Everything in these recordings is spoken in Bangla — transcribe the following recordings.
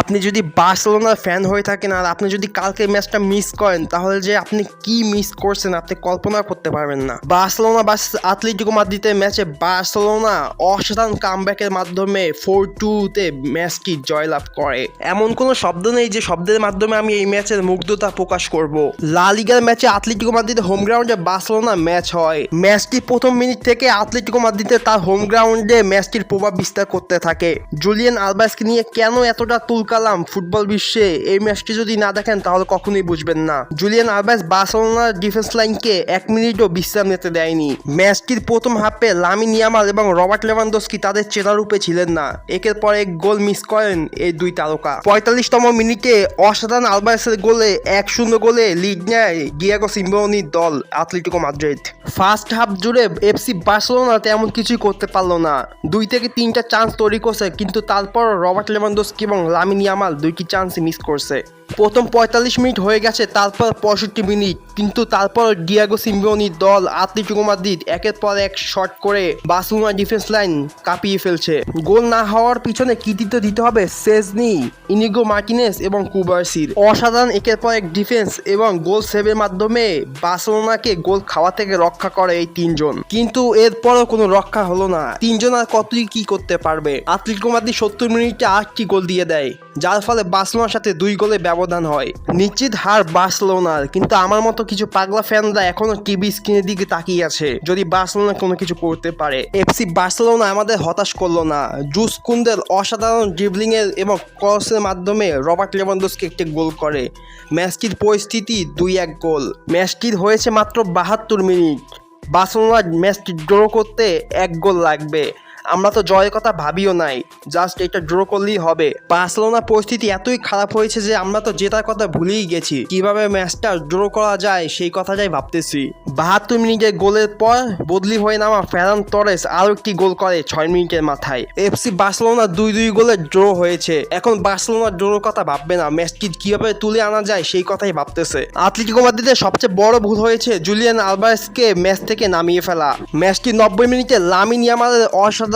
আপনি যদি বার্সেলোনার ফ্যান হয়ে থাকেন আর আপনি যদি কালকে ম্যাচটা মিস করেন, তাহলে যে আপনি কি মিস করছেন আপনি কল্পনা করতে পারবেন না। বার্সেলোনা বাস আতলেটিকো মাদ্রিদের ম্যাচে বার্সেলোনা অসাধারণ কামব্যাকের মাধ্যমে ফোর টুতে ম্যাচটি জয়লাভ করে। এমন কোনো শব্দ নেই যে শব্দের মাধ্যমে আমি এই ম্যাচের মুগ্ধতা প্রকাশ করব। লা লিগার ম্যাচে আতলেটিকো মাদ্রিদের হোম গ্রাউন্ডে বার্সেলোনা ম্যাচ হয়। ম্যাচটি প্রথম মিনিট থেকে আতলেটিকো মাদ্রিদে তার হোম গ্রাউন্ডে ম্যাচটির প্রভাব বিস্তার করতে থাকে। জুলিয়ান আলবাসকে নিয়ে কেন এতটা তুলকালাম ফুটবল বিশ্বে এই ম্যাচটি যদি না দেখেন, তাহলে কখনোই বুঝবেন না। জুলিয়ান আলবাস বার্সেলোনার ডিফেন্স লাইনকে এক মিনিটও বিশ্রাম নিতে দেয়নি। ম্যাচটির প্রথম হাফে লামিন ইয়ামাল এবং রবার্ট লেভানদস্কি তাদের চেতারূপে ছিলেন না। একের পর এক গোল মিস করেন এই দুই তারকা। পঁয়তাল্লিশতম মিনিটে অসাধারণ আলবাসের গোলে এক শূন্য গোলে লিড নেয় ডিয়াগো সিম্বনির দল আতলেটিকো মাদ্রিদ। ফার্স্ট হাফ জুড়ে এফসি বার্সেলোনা তেমন কিছুই করতে পারল না। দুই থেকে তিনটা চান্স তৈরি করছে, কিন্তু তারপর রবার্ট লেভানদস্কি এবং লামিন ইয়ামাল দুইটি চান্স মিস করছে। প্রথম পঁয়তাল্লিশ মিনিট হয়ে গেছে, তারপর পঁয়ষট্টি মিনিট। কিন্তু তারপর ডিয়াগো সিম্বিওনির দল আতলেটিকো মাদ্রিদ একের পর এক শট করে বার্সেলোনা ডিফেন্স লাইন কাঁপিয়ে ফেলছে। গোল না হওয়ার পিছনে কৃতিত্ব দিতে হবে সেজনি ইনিগো মার্টিনেস এবং কুবার্সির অসাধারণ একের পর এক ডিফেন্স এবং গোল সেভের মাধ্যমে বার্সেলোনাকে গোল খাওয়া থেকে রক্ষা করে এই তিনজন। কিন্তু এরপরও কোনো রক্ষা হলো না। তিনজন আর কতই কি করতে পারবে? আতলেটিকো মাদ্রিদ সত্তর মিনিটে আটটি গোল দিয়ে দেয়। যার ফলে বার্সেলোনার সাথে দুই গোলে ব্যবধান হয়। নিশ্চিত হার বার্সেলোনার, কিন্তু আমার মতো কিছু পাগলা ফ্যানরা এখনও টিভি স্ক্রিনের দিকে তাকিয়ে আছে, যদি বার্সেলোনা কোনো কিছু করতে পারে। এফসি বার্সেলোনা আমাদের হতাশ করল না। জুস কুন্দের অসাধারণ ড্রিবলিং এর এবং ক্রসের মাধ্যমে রবার্ট লেভানদোসকে একটি গোল করে। ম্যাচটির পরিস্থিতি দুই এক গোল। ম্যাচটির হয়েছে মাত্র বাহাত্তর মিনিট। বার্সেলোনা ম্যাচটি ড্র করতে এক গোল লাগবে। আমরা তো জয়ের কথা ভাবিও নাই। জাস্ট এটা ড্র করলেই হবে। বার্সেলোনা পরিস্থিতি এতই খারাপ হয়েছে যে আমরা তো জেতার কথা ভুলেই গেছি। কীভাবে ম্যাচটা ড্র করা যায় সেই কথাটাই ভাবতেছি। বাহাত্তর মিনিটের গোলের পর বদলি হয়ে নামা ফেরান তরেস আরও একটি গোল করে ছয় মিনিটের মাথায়। এফসি বার্সেলোনা দুই দুই গোলে ড্র হয়েছে। এখন বার্সেলোনা ড্রোর কথা ভাববে না। ম্যাচটি কীভাবে তুলে আনা যায় সেই কথাই ভাবতেছে। আতলেটিকো মাদ্রিদের সবচেয়ে বড় ভুল হয়েছে জুলিয়ান আলভারেসকে ম্যাচ থেকে নামিয়ে ফেলা। ম্যাচটি নব্বই মিনিটে লামিন ইয়ামালের অসাধারণ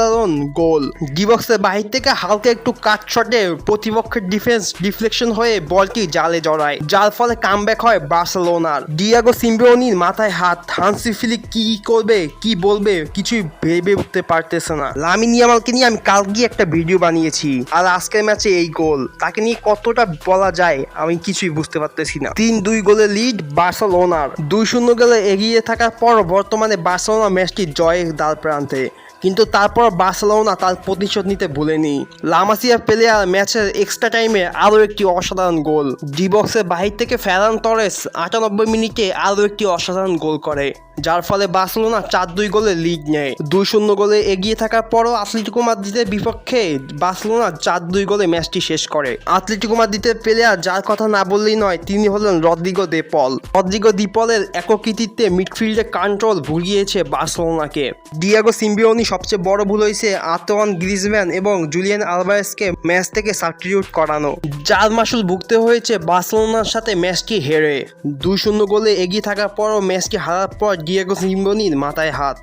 গোল। ডিবক্সের বাহির থেকে হালকা একটু কাট শটে প্রতিপক্ষের ডিফেন্স ডিফ্লেকশন হয়ে বলটি জালে জড়ায়, যার ফলে কামব্যাক হয় বার্সেলোনার। ডিয়াগো সিম্বিওনির মাথায় হাত, হানসি ফিলিক কি করবে, কি বলবে, কিছুই ভেবে উঠতে পারতেছে না। লামিন ইয়ামালকে নিয়ে আমি কালকে একটা ভিডিও বানিয়েছি, আর আজকের ম্যাচে এই গোল। তাকে নিয়ে কতটা বলা যায়, আমি কিছুই বুঝতে পারতেছি না। তিন দুই গোলে লিড বার্সেলোনার। দুই শূন্য গোলে এগিয়ে থাকার পর বর্তমানে বার্সেলোনা ম্যাচটি জয়ের দ্বার প্রান্তে কিন্তু তারপর বার্সেলোনা তার প্রতিশোধ নিতে ভুলেনি। লামাসিয়া প্লেয়ার ম্যাচের এক্সট্রা টাইমে আরও একটি অসাধারণ গোল। ডিবক্সের বাহির থেকে ফেরান তরেস আটানব্বই মিনিটে আরও একটি অসাধারণ গোল করে, যার ফলে বার্সেলোনা চার দুই গোলে লিড নেয়। দুই শূন্য গোলে এগিয়ে থাকার পরও আতলেটিকো মাদ্রিদের বিপক্ষে বার্সেলোনা চার দুই গোলে ম্যাচটি শেষ করে। আতলেটিকো মাদ্রিদের প্লেয়ার যার কথা না বললেই নয়, তিনি হলেন রদ্রিগো দেপল। রদ্রিগো দিপলের একক কৃতিত্বে মিডফিল্ডে কন্ট্রোল ভুগিয়েছে বার্সেলোনাকে। ডিয়াগো সিম্বিওনি সবচেয়ে বড় ভুল হয়েছে আতোয়ান গ্রিজম্যান এবং জুলিয়ান আলভারেসকে ম্যাচ থেকে সাবস্টিটিউট করানো। যার মাসুল ভুগতে হয়েছে বার্সেলোনার সাথে ম্যাচটি হেরে। দুই শূন্য গোলে এগিয়ে থাকার পরও ম্যাচটি হারার পর ডিয়াগো সিম্বনির মাথায় হাত।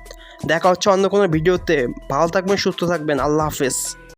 দেখা হচ্ছে অন্য কোনো ভিডিওতে। ভালো থাকবেন, সুস্থ থাকবেন। আল্লাহ হাফেজ।